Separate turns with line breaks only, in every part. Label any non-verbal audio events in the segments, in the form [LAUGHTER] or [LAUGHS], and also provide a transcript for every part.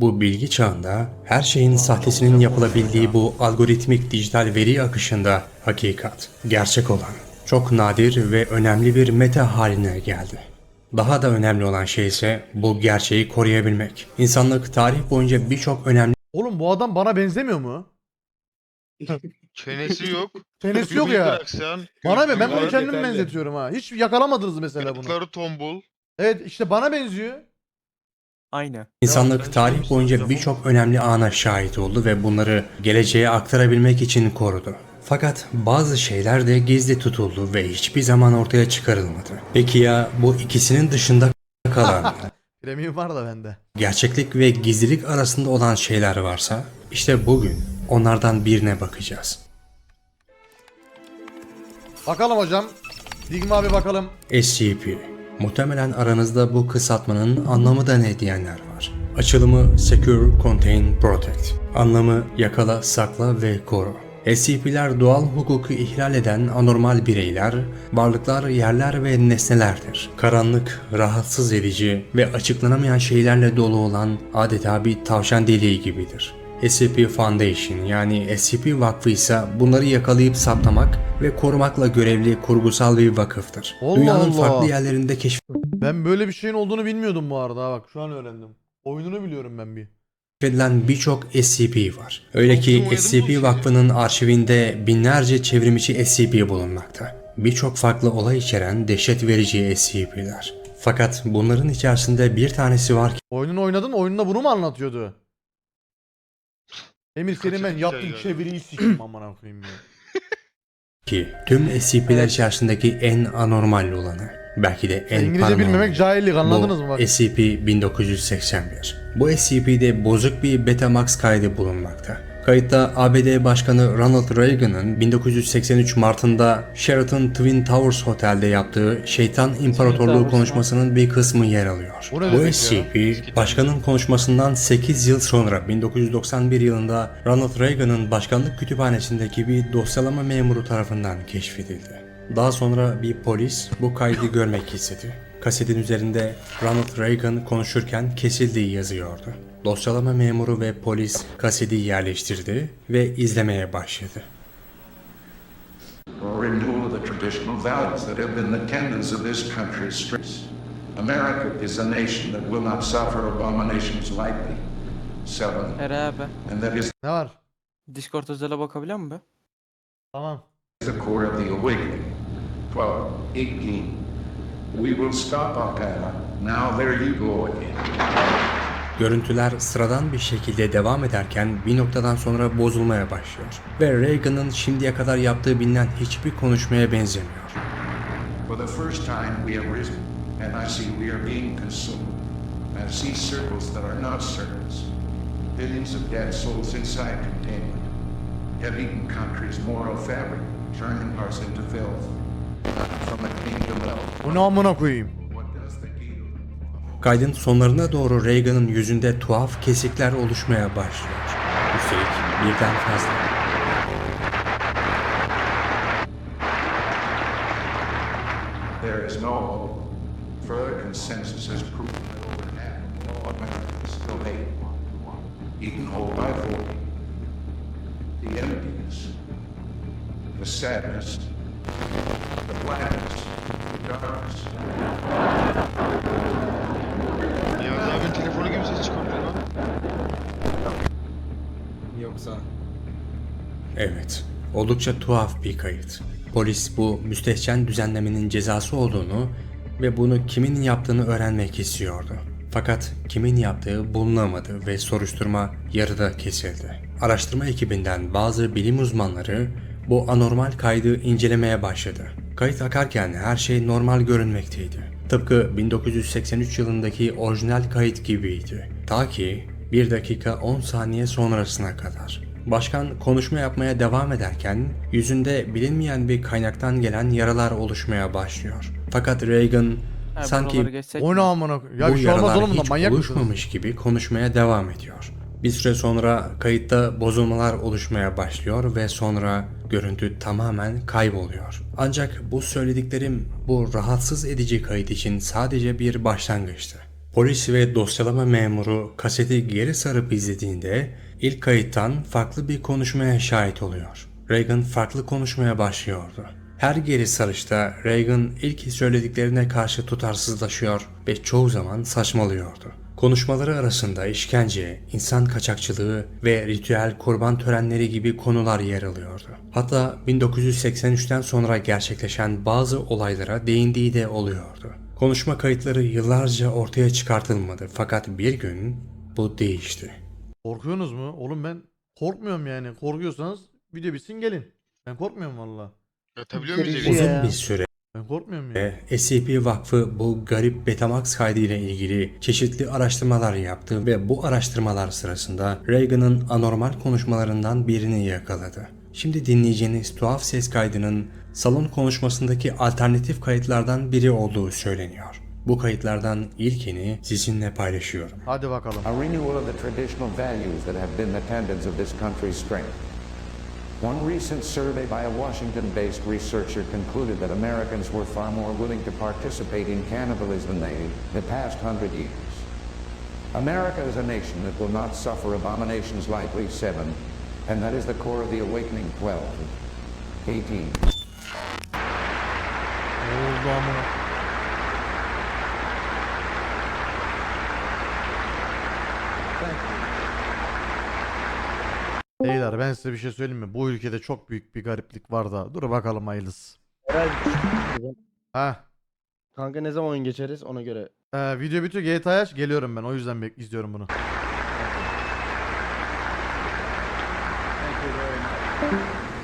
Bu bilgi çağında her şeyin sahtesinin yapılabildiği bu algoritmik dijital veri akışında hakikat, gerçek olan, çok nadir ve önemli bir meta haline geldi. Daha da önemli olan şey ise bu gerçeği koruyabilmek. İnsanlık tarih boyunca birçok önemli
Oğlum bu adam bana benzemiyor mu? [LAUGHS]
Çenesi yok.
Çenesi yok ya. Bana be ben bunu
var,
yeterli.
benzetiyorum ha. Hiç yakalamadınız mesela bunu.
Yanakları tombul.
Evet işte bana benziyor.
Aynı.
İnsanlık tarih boyunca birçok önemli ana şahit oldu ve bunları geleceğe aktarabilmek için korudu. Fakat bazı şeyler de gizli tutuldu ve hiçbir zaman ortaya çıkarılmadı. Peki ya bu ikisinin dışında [LAUGHS] kalan
Premium var da bende.
gerçeklik ve gizlilik arasında olan şeyler varsa işte bugün onlardan birine bakacağız.
Bakalım hocam. Digma abi bakalım.
SCP. Muhtemelen aranızda bu kısaltmanın anlamı da ne diyenler var. Açılımı Secure, Contain, Protect. Anlamı yakala, sakla ve koru. SCP'ler doğal hukuku ihlal eden anormal bireyler, varlıklar, yerler ve nesnelerdir. Karanlık, rahatsız edici ve açıklanamayan şeylerle dolu olan adeta bir tavşan deliği gibidir. SCP Foundation yani SCP Vakfı ise bunları yakalayıp saptamak ve korumakla görevli kurgusal bir vakıftır.
Allah
Dünyanın
Allah.
farklı yerlerinde
Ben böyle bir şeyin olduğunu bilmiyordum bu arada. ha Bak şu an öğrendim. Oyununu biliyorum ben bir.
keşfedilen birçok SCP var. Öyle ki SCP. Vakfı'nın arşivinde binlerce çevrimiçi SCP bulunmakta. Birçok farklı olay içeren dehşet verici SCP'ler. Fakat bunların içerisinde bir tanesi var
Oyununu oynadın oyununda bunu mu anlatıyordu? Emir senin ben yaptığın çeviriyi sikeyim amına koyayım ya. [LAUGHS]
ki tüm SCP'ler içerisindeki en anormal olanı. Belki de en
İngilizce
paranormal.
bilmemek cahillik anladınız
Bu
mı bak.
SCP-1981. Bu SCP'de bozuk bir Betamax kaydı bulunmakta. Kayıtta ABD Başkanı Ronald Reagan'ın 1983 Mart'ında Sheraton Twin Towers Otel'de yaptığı Şeytan İmparatorluğu konuşmasının bir kısmı yer alıyor. Bu? SCP, başkanın konuşmasından 8 yıl sonra 1991 yılında Ronald Reagan'ın başkanlık kütüphanesindeki bir dosyalama memuru tarafından keşfedildi. Daha sonra bir polis bu kaydı görmek istedi. [LAUGHS] Kasetin üzerinde Ronald Reagan konuşurken kesildiği yazıyordu. Dosyalama memuru ve polis kaseti yerleştirdi ve izlemeye başladı.
renewal of the traditional values that have been the tenets of this country's strengths. America is a nation that will not suffer abominations lightly. Seven,
Ere abi.
and that is
Ne var?
Discord özele bakabiliyor musun be?
Tamam.
the core of the awakening. Twelve, eighteen. We will stop Al-Qaeda. Now there you go again.
Görüntüler sıradan bir şekilde devam ederken bir noktadan sonra bozulmaya başlıyor. Ve Reagan'ın şimdiye kadar yaptığı bilinen hiçbir konuşmaya benzemiyor.
For the first time we have risen, and I see we are being consumed. I see circles that are not circles. Billions of dead souls inside containment have eaten country's moral fabric, turning hearts into filth. From the kingdom of
Bu ne amına koyayım?
what does the kingdom
Kaydın sonlarına doğru Reagan'ın yüzünde tuhaf kesikler oluşmaya başlıyor. Üstelik birden fazla.
There is no. Further consensus has proven that over half of all Americans still hate, eaten whole by voting. The emptiness, the sadness, the blackness, the darkness.
Niyazi abinin telefonu gibi ses çıkartıyor lan.
Yoksa
Evet, oldukça tuhaf bir kayıt. Polis bu müstehcen düzenlemenin cezası olduğunu ve bunu kimin yaptığını öğrenmek istiyordu. Fakat kimin yaptığı bulunamadı ve soruşturma yarıda kesildi. Araştırma ekibinden bazı bilim uzmanları bu anormal kaydı incelemeye başladı. Kayıt akarken her şey normal görünmekteydi. Tıpkı 1983 yılındaki orijinal kayıt gibiydi. Ta ki 1 dakika 10 saniye sonrasına kadar. Başkan konuşma yapmaya devam ederken yüzünde bilinmeyen bir kaynaktan gelen yaralar oluşmaya başlıyor. Fakat Reagan
Ha,
sanki
O ne amına? Ya
bu
bir şey olmaz
yaralar
oğlum bundan
hiç
manyak
oluşmamış gibi konuşmaya devam ediyor. Bir süre sonra kayıtta bozulmalar oluşmaya başlıyor ve sonra görüntü tamamen kayboluyor. Ancak bu söylediklerim bu rahatsız edici kayıt için sadece bir başlangıçtı. Polis ve dosyalama memuru kaseti geri sarıp izlediğinde ilk kayıttan farklı bir konuşmaya şahit oluyor. Reagan farklı konuşmaya başlıyordu. Her geri sarışta Reagan ilk söylediklerine karşı tutarsızlaşıyor ve çoğu zaman saçmalıyordu. Konuşmaları arasında işkence, insan kaçakçılığı ve ritüel kurban törenleri gibi konular yer alıyordu. Hatta 1983'ten sonra gerçekleşen bazı olaylara değindiği de oluyordu. Konuşma kayıtları yıllarca ortaya çıkartılmadı fakat bir gün bu değişti.
Korkuyorsunuz mu? Oğlum ben korkmuyorum yani. Korkuyorsanız video bitsin gelin. Ben korkmuyorum valla.
Yatabiliyor muyuz?
Uzun bir süre
Ben korkmuyorum ya.
SCP Vakfı bu garip Betamax kaydıyla ilgili çeşitli araştırmalar yaptı ve bu araştırmalar sırasında Reagan'ın anormal konuşmalarından birini yakaladı. Şimdi dinleyeceğiniz tuhaf ses kaydının salon konuşmasındaki alternatif kayıtlardan biri olduğu söyleniyor. Bu kayıtlardan ilkini sizinle paylaşıyorum.
Hadi bakalım.
A renewal of the traditional values that have been the tendons of this country's strength. One recent survey by a Washington-based researcher concluded that Americans were far more willing to participate in cannibalism than they the past hundred years. America is a nation that will not suffer abominations like likely, seven, and that is the core of the awakening, 12. 18.
Ne Beyler ben size bir şey söyleyeyim mi? Bu ülkede çok büyük bir gariplik var da. Dur bakalım hayırlısı.
Eray,
Ha.
kanka ne zaman oyun geçeriz ona göre.
Ee, video bitiyor GTA aç geliyorum ben o yüzden bek izliyorum bunu.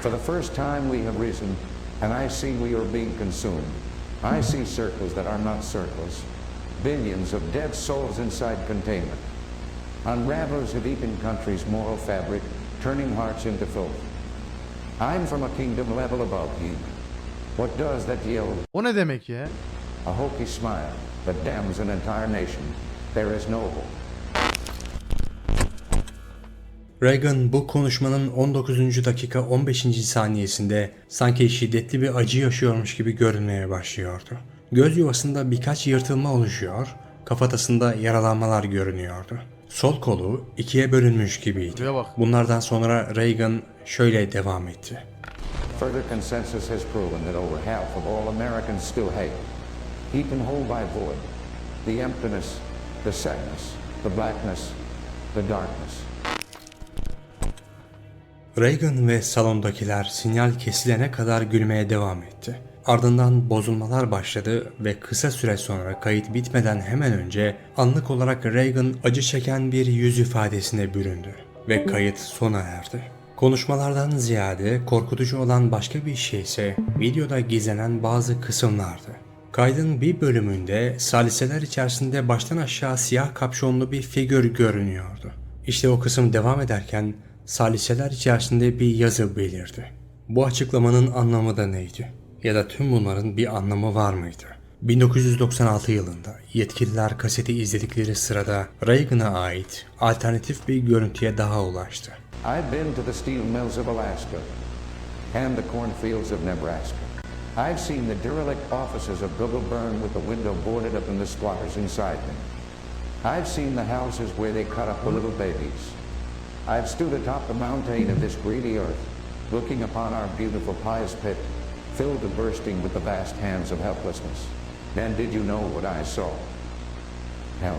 For the first time we have risen, and I see we are being consumed. I see circles that are not circles, billions of dead souls inside containment. Unravelers have eaten countries' moral fabric, turning hearts into filth. I'm from a kingdom level above you. What does that yell?
O ne demek ya?
A hokey smile that damns an entire nation. There is no hope.
Reagan bu konuşmanın 19. dakika 15. saniyesinde sanki şiddetli bir acı yaşıyormuş gibi görünmeye başlıyordu. Göz yuvasında birkaç yırtılma oluşuyor, kafatasında yaralanmalar görünüyordu. Sol kolu ikiye bölünmüş gibiydi. Bunlardan sonra Reagan şöyle devam etti.
Further consensus has proven that over half of all Americans still hate, eaten whole by void, the emptiness, the sadness, the blackness, the darkness.
Reagan ve salondakiler sinyal kesilene kadar gülmeye devam etti. Ardından bozulmalar başladı ve kısa süre sonra kayıt bitmeden hemen önce anlık olarak Reagan acı çeken bir yüz ifadesine büründü ve kayıt sona erdi. Konuşmalardan ziyade korkutucu olan başka bir şey ise videoda gizlenen bazı kısımlardı. Kaydın bir bölümünde saliseler içerisinde baştan aşağı siyah kapşonlu bir figür görünüyordu. İşte o kısım devam ederken saliseler içerisinde bir yazı belirdi. Bu açıklamanın anlamı da neydi? Ya da tüm bunların bir anlamı var mıydı? 1996 yılında yetkililer kaseti izledikleri sırada Reagan'a ait alternatif bir görüntüye daha ulaştı.
I've been to the steel mills of Alaska and the cornfields of Nebraska. I've seen the derelict offices of Google burn with the window boarded up and the squatters inside them. I've seen the houses where they cut up the little babies. I've stood atop the mountain of this greedy earth, looking upon our beautiful pious pit, filled to bursting with the vast hands of helplessness. Then did you know what I saw? Hell.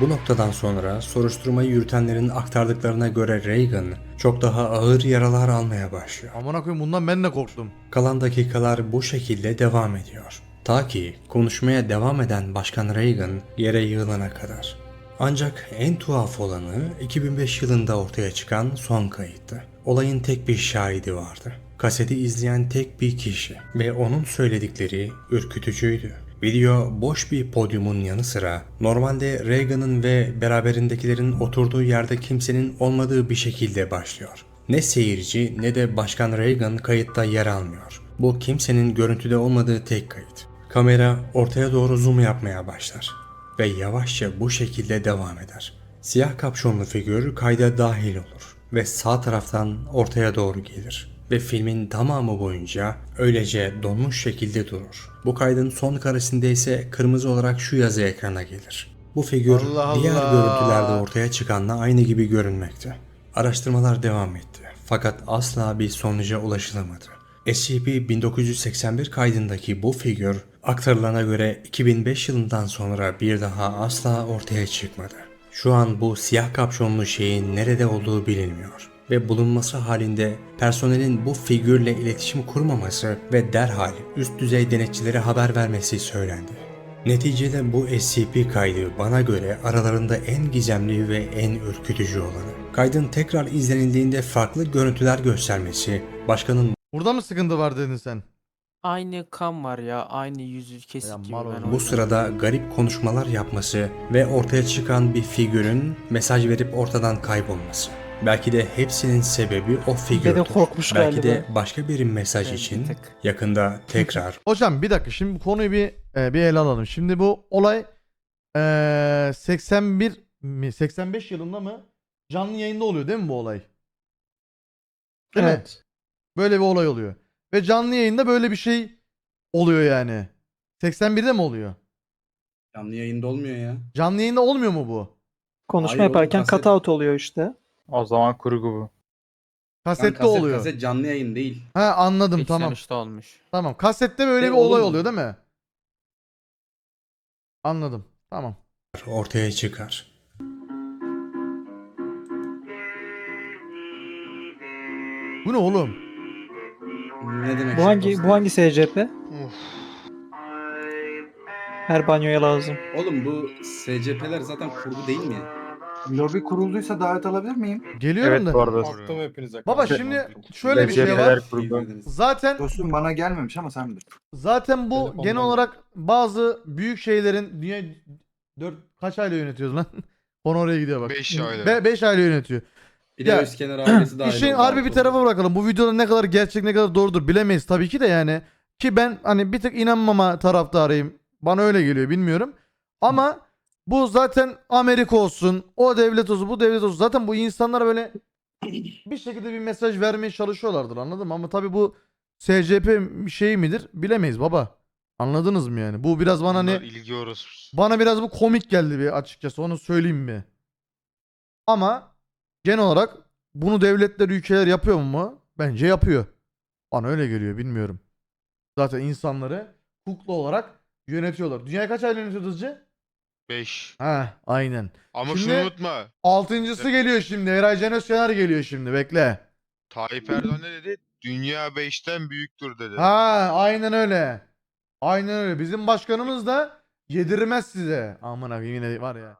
Bu noktadan sonra soruşturmayı yürütenlerin aktardıklarına göre Reagan çok daha ağır yaralar almaya başlıyor.
Amına koyayım bundan ben de korktum.
Kalan dakikalar bu şekilde devam ediyor. Ta ki konuşmaya devam eden Başkan Reagan yere yığılana kadar. Ancak en tuhaf olanı 2005 yılında ortaya çıkan son kayıttı. Olayın tek bir şahidi vardı. Kaseti izleyen tek bir kişi ve onun söyledikleri ürkütücüydü. Video boş bir podyumun yanı sıra normalde Reagan'ın ve beraberindekilerin oturduğu yerde kimsenin olmadığı bir şekilde başlıyor. Ne seyirci ne de Başkan Reagan kayıtta yer almıyor. Bu kimsenin görüntüde olmadığı tek kayıt. Kamera ortaya doğru zoom yapmaya başlar ve yavaşça bu şekilde devam eder. Siyah kapşonlu figür kayda dahil olur ve sağ taraftan ortaya doğru gelir. ve filmin tamamı boyunca öylece donmuş şekilde durur. Bu kaydın son karesinde ise kırmızı olarak şu yazı ekrana gelir. Bu figür
Allah
diğer
Allah.
görüntülerde ortaya çıkanla aynı gibi görünmekte. Araştırmalar devam etti fakat asla bir sonuca ulaşılamadı. SCP-1981 kaydındaki bu figür aktarılana göre 2005 yılından sonra bir daha asla ortaya çıkmadı. Şu an bu siyah kapşonlu şeyin nerede olduğu bilinmiyor ve bulunması halinde personelin bu figürle iletişim kurmaması ve derhal üst düzey denetçilere haber vermesi söylendi. Neticede bu SCP kaydı bana göre aralarında en gizemli ve en ürkütücü olanı. Kaydın tekrar izlenildiğinde farklı görüntüler göstermesi, başkanın
Burada mı sıkıntı var dedin sen?
Aynı kan var ya. Aynı yüzü kesik
Ya
gibi.
mal
ben
oldu.
bu sırada garip konuşmalar yapması ve ortaya çıkan bir figürün mesaj verip ortadan kaybolması. Belki de hepsinin sebebi o figürdür.
korkmuş
Belki de
galiba.
başka bir mesaj
Evet, bir
için
tık.
yakında tekrar [LAUGHS]
Hocam bir dakika şimdi bu konuyu bir e, bir ele alalım. Şimdi bu olay e, 81 mi 85 yılında mı canlı yayında oluyor değil mi bu olay? Değil mi?
Evet.
Böyle bir olay oluyor. Ve canlı yayında böyle bir şey oluyor yani. 81'de mi oluyor?
Canlı yayında olmuyor ya.
Canlı yayında olmuyor mu bu?
Konuşma
Hayır
yaparken
kaset-
cutout oluyor işte.
O zaman kurgu bu.
Kasette
kaset,
oluyor.
Kaset canlı yayın değil.
Ha anladım tamam.
83'te olmuş.
Tamam. Kasette böyle
E,
bir olay oluyor değil mi? Anladım. Tamam.
ortaya çıkar.
Bu ne oğlum?
Ne demek?
Bu hangi bu hangi SCP? Her banyoya lazım.
Oğlum bu SCP'ler zaten kurgu değil mi?
Lobi kurulduysa davet alabilir miyim?
Geliyorum
Evet
da.
bu arada.
Attım hepinize.
Baba şimdi şöyle bir şey var.
SCP'ler.
Zaten
Dostum bana gelmemiş ama sen bilir.
zaten bu
Telefondan
genel olarak bazı büyük şeylerin dünya 4 kaç aile yönetiyoruz lan? [LAUGHS] Konu oraya gidiyor bak.
5 aile.
5 aile yönetiyor.
Bir de
Ya,
Özkenar ailesi dahil
İşin
oldu
harbi bir
artık.
tarafa bırakalım. Bu videoda ne kadar gerçek ne kadar doğrudur bilemeyiz tabii ki de yani. Ki ben hani bir tık inanmama taraftarıyım. Bana öyle geliyor bilmiyorum. Ama bu zaten Amerika olsun, o devlet olsun, bu devlet olsun. Zaten bu insanlara böyle bir şekilde bir mesaj vermeye çalışıyorlardır anladın mı? Ama tabii bu SCP şey midir bilemeyiz baba. Anladınız mı yani? Bu biraz bana
Bunlar
hani
ilgi orospusu.
bana biraz bu komik geldi bir açıkçası onu söyleyeyim mi? Ama genel olarak bunu devletler ülkeler yapıyor mu? Bence yapıyor. Bana öyle geliyor bilmiyorum. Zaten insanları hukuklu olarak yönetiyorlar. Dünyayı kaç aile yönetiyor hızlıca?
5.
Ha aynen.
Ama
Şimdi-
şunu unutma.
Altıncısı geliyor şimdi. Eray Can Özkenar geliyor şimdi. Bekle.
Tayyip Erdoğan ne dedi? Dünya 5'ten büyüktür dedi.
Ha aynen öyle. Aynen öyle. Bizim başkanımız da yedirmez size. Aman abi yine var ya.